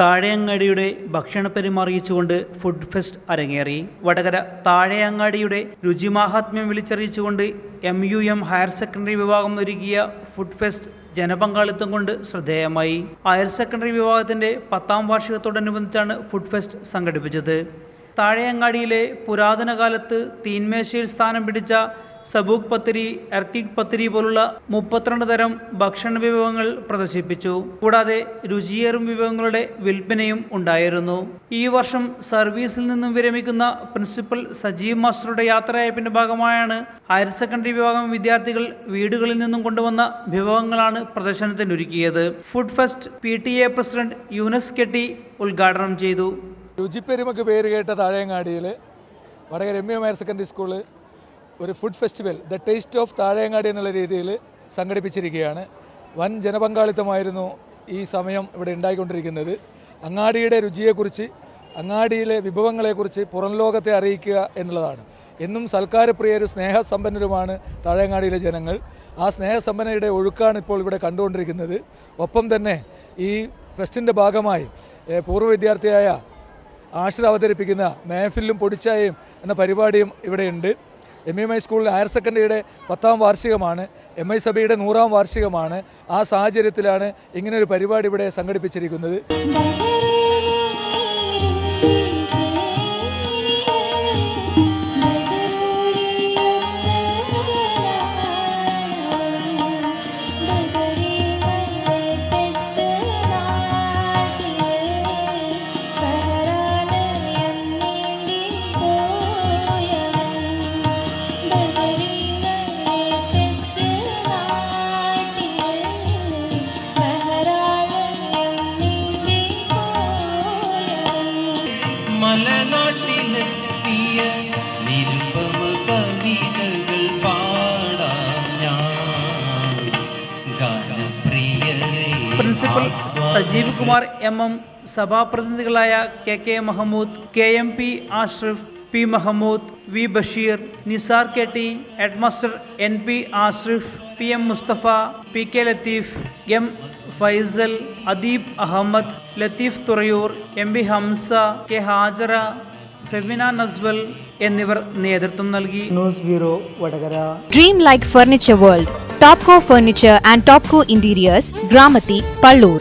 താഴെയങ്ങാടിയുടെ ഭക്ഷണ പെരുമാറിയിച്ചുകൊണ്ട് food fest അരങ്ങേറി. വടകര താഴെയങ്ങാടിയുടെ രുചിമാഹാത്മ്യം വിളിച്ചറിയിച്ചുകൊണ്ട് M U M higher secondary വിഭാഗം ഒരുക്കിയ ഫുഡ് ഫെസ്റ്റ് ജനപങ്കാളിത്തം കൊണ്ട് ശ്രദ്ധേയമായി. ഹയർ സെക്കൻഡറി വിഭാഗത്തിന്റെ പത്താം വാർഷികത്തോടനുബന്ധിച്ചാണ് ഫുഡ് ഫെസ്റ്റ് സംഘടിപ്പിച്ചത്. താഴെയങ്ങാടിയിലെ പുരാതന കാലത്ത് തീന്മേശയിൽ സ്ഥാനം പിടിച്ച സബൂക്ക് പത്തിരി അർട്ടിക് പത്തിരി പോലുള്ള മുപ്പത്തിരണ്ട് തരം ഭക്ഷണ വിഭവങ്ങൾ പ്രദർശിപ്പിച്ചു. കൂടാതെ രുചിയേറും വിഭവങ്ങളുടെ വിൽപ്പനയും ഉണ്ടായിരുന്നു. ഈ വർഷം സർവീസിൽ നിന്നും വിരമിക്കുന്ന പ്രിൻസിപ്പൽ സജീവ് മാസ്റ്ററുടെ യാത്രയയപ്പിന്റെ ഭാഗമായാണ് ഹയർ സെക്കൻഡറി വിഭാഗം വിദ്യാർത്ഥികൾ വീടുകളിൽ നിന്നും കൊണ്ടുവന്ന വിഭവങ്ങളാണ് പ്രദർശനത്തിനൊരുക്കിയത്. Food fest P T A president Yunus കെട്ടി ഉദ്ഘാടനം ചെയ്തു. രുചിപ്പെരുമക്ക് പേര് കേട്ട താഴേങ്ങാടിയിൽ Vadakara A higher secondary school ഒരു food festival the taste of Thazhangadi എന്നുള്ള രീതിയിൽ സംഘടിപ്പിച്ചിരിക്കുകയാണ്. വൻ ജനപങ്കാളിത്തമായിരുന്നു ഈ സമയം ഇവിടെ ഉണ്ടായിക്കൊണ്ടിരിക്കുന്നത്. അങ്ങാടിയുടെ രുചിയെക്കുറിച്ച് അങ്ങാടിയിലെ വിഭവങ്ങളെക്കുറിച്ച് പുറം ലോകത്തെ അറിയിക്കുക എന്നുള്ളതാണ്. എന്നും സൽക്കാരപ്രിയരും സ്നേഹസമ്പന്നരുമാണ് താഴേങ്ങാടിയിലെ ജനങ്ങൾ. ആ സ്നേഹസമ്പന്നയുടെ ഒഴുക്കാണ് ഇപ്പോൾ ഇവിടെ കണ്ടുകൊണ്ടിരിക്കുന്നത്. ഒപ്പം തന്നെ ഈ ഫെസ്റ്റിന്റെ ഭാഗമായി പൂർവ വിദ്യാർത്ഥിയായ ആശ്ര അവതരിപ്പിക്കുന്ന മേഫിലും പൊടിച്ചായയും എന്ന പരിപാടിയും ഇവിടെയുണ്ട്. എം എം ഐ സ്കൂളിലെ ഹയർ സെക്കൻഡറിയുടെ പത്താം വാർഷികമാണ്. എം ഐ സഭയുടെ നൂറാം വാർഷികമാണ്. ആ സാഹചര്യത്തിലാണ് ഇങ്ങനൊരു പരിപാടി ഇവിടെ സംഘടിപ്പിച്ചിരിക്കുന്നത്. മലനാട്ടിലെത്തിയ നിരുപമ കവിതകൾ പാടാം ഞാൻ. ഗാനപ്രിയരെ principal Sajeev Kumar M M സഭാപ്രതിനിധികളായ K K Mahmood K M P Ashrif P Mahamood V Basheer Nisar K T headmaster N P Ashrif P M Musthafa P K Latheef M Faisal Adeeb Ahammed Latheef Thurayur M P Hamsa K Hajara Femina Naswal എന്നിവർ നേതൃത്വം നൽകി news bureau Vadakara Dream like Furniture World, Topco Furniture and Topco Interiors, Gramati, Pallur.